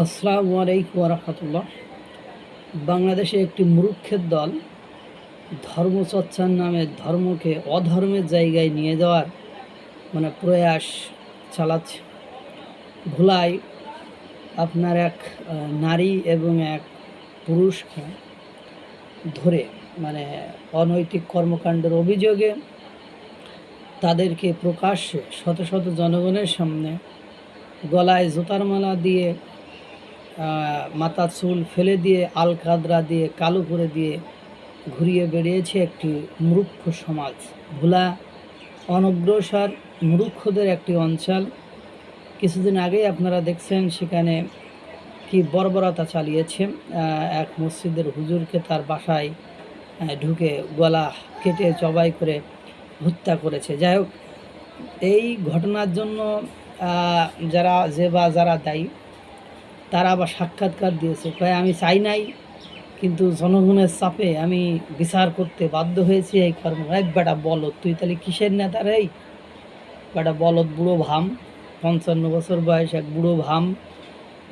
আসসালামু আলাইকুম রহমতুল্লাহ। বাংলাদেশে একটি মূর্খের দল ধর্মচর্চার নামে ধর্মকে অধর্মের জায়গায় নিয়ে যাওয়ার মানে প্রয়াস চালাচ্ছে। ভোলায় আপনার এক নারী এবং এক পুরুষকে ধরে মানে অনৈতিক কর্মকাণ্ডের অভিযোগে তাদেরকে প্রকাশ্যে শত শত জনগণের সামনে গলায় জোতার মালা দিয়ে মাথার চুল ফেলে দিয়ে আল কাদরা দিয়ে কালো করে দিয়ে ঘুরিয়ে বেড়িয়েছে একটি মূর্খ সমাজ। ভোলা অনগ্রসর মূর্খদের একটি অঞ্চল। কিছুদিন আগেই আপনারা দেখছেন সেখানে কি বর্বরতা চালিয়েছে। এক মসজিদের হুজুরকে তার বাসায় ঢুকে গলা কেটে জবাই করে হত্যা করেছে। যাই হোক, এই ঘটনার জন্য যারা যে বা যারা দায়ী তারা আবার সাক্ষাৎকার দিয়েছে। কয়, আমি চাই নাই, কিন্তু জনগণের চাপে আমি বিচার করতে বাধ্য হয়েছি এই কর্ম। এক বেটা বলদ, তুই তাহলে কিসের নেতা রে? বেটা বলদ, বুড়ো ভাম, পঞ্চান্ন বছর বয়স এক বুড়ো ভাম।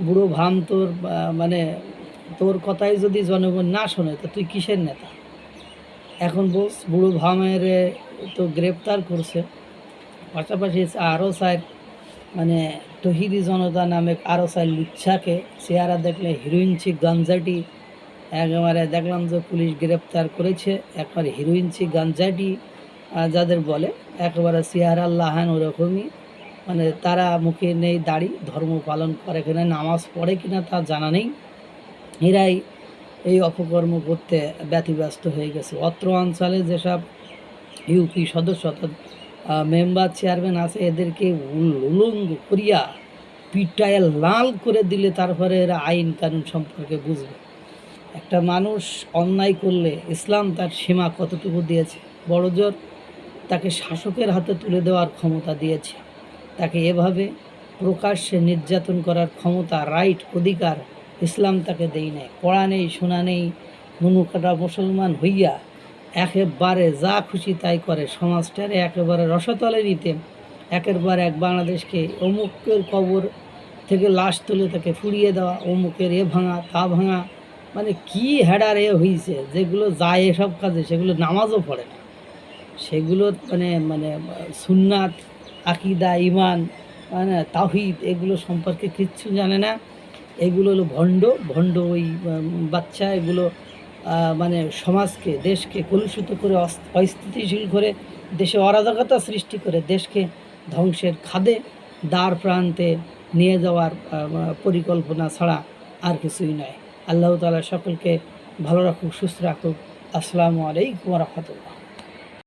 বুড়ো ভাম তোর মানে তোর কথাই যদি জনগণ না শোনে, তো তুই কিসের নেতা? এখন বস, বুড়ো ভামের তো গ্রেপ্তার করছে। পাশাপাশি আরও সাইড মানে তহিদি জনতা নামে আরও সাইড লুচ্ছাকে চেহারা দেখলে হিরোইন চিক গাঞ্জাটি। একেবারে দেখলাম যে পুলিশ গ্রেপ্তার করেছে, একবার হিরোইন চিক গাঞ্জাটি যাদের বলে, একেবারে চেহারা লাহান ওরকমই। মানে তারা মুখে নেই দাড়ি, ধর্ম পালন করে কিনা, নামাজ পড়ে কিনা তা জানা নেই। এরাই এই অপকর্ম করতে ব্যতিব্যস্ত হয়ে গেছে। অত্র অঞ্চলে যেসব ইউপি সদস্য অর্থাৎ মেম্বার চেয়ারম্যান আছে, এদেরকে উল- উলঙ্গ করিয়া পিটায় লাল করে দিলে তারপরে এরা আইন কানুন সম্পর্কে বুঝবে। একটা মানুষ অন্যায় করলে ইসলাম তার সীমা কতটুকু দিয়েছে? বড় জোর, তাকে শাসকের হাতে তুলে দেওয়ার ক্ষমতা দিয়েছে। তাকে এভাবে প্রকাশ্যে নির্যাতন করার ক্ষমতা রাইট অধিকার ইসলাম তাকে দেই নাই। পড়া নেই, শোনা নেই, নুনু কাটা মুসলমান হইয়া একেবারে যা খুশি তাই করে। সমাজটারে একেবারে রসতলে নিতে একেবারে এক বাংলাদেশকে অমুকের কবর থেকে লাশ তুলে তাকে ফুরিয়ে দেওয়া, অমুকের এ ভাঙা, তা ভাঙা মানে কি হেডার এ হয়েছে যেগুলো যায় এসব কাজে, সেগুলো নামাজও পড়ে না। সেগুলো মানে মানে সুন্নাত, আকিদা ইমান মানে তাহিদ এগুলো সম্পর্কে কিচ্ছু জানে না। এগুলো হলো ভণ্ড ভণ্ড ওই বাচ্চা, এগুলো মানে সমাজকে, দেশকে কলুষিত করে অস- অস্থিতিশীল করে, দেশে অরাজকতা সৃষ্টি করে, দেশকে ধ্বংসের খাদে দ্বার প্রান্তে নিয়ে যাওয়ার পরিকল্পনা ছাড়া আর কিছুই নয়। আল্লাহ তালা সকলকে ভালো রাখুক, সুস্থ রাখুক। আসসালামু আলাইকুম রহমতুল্লাহ।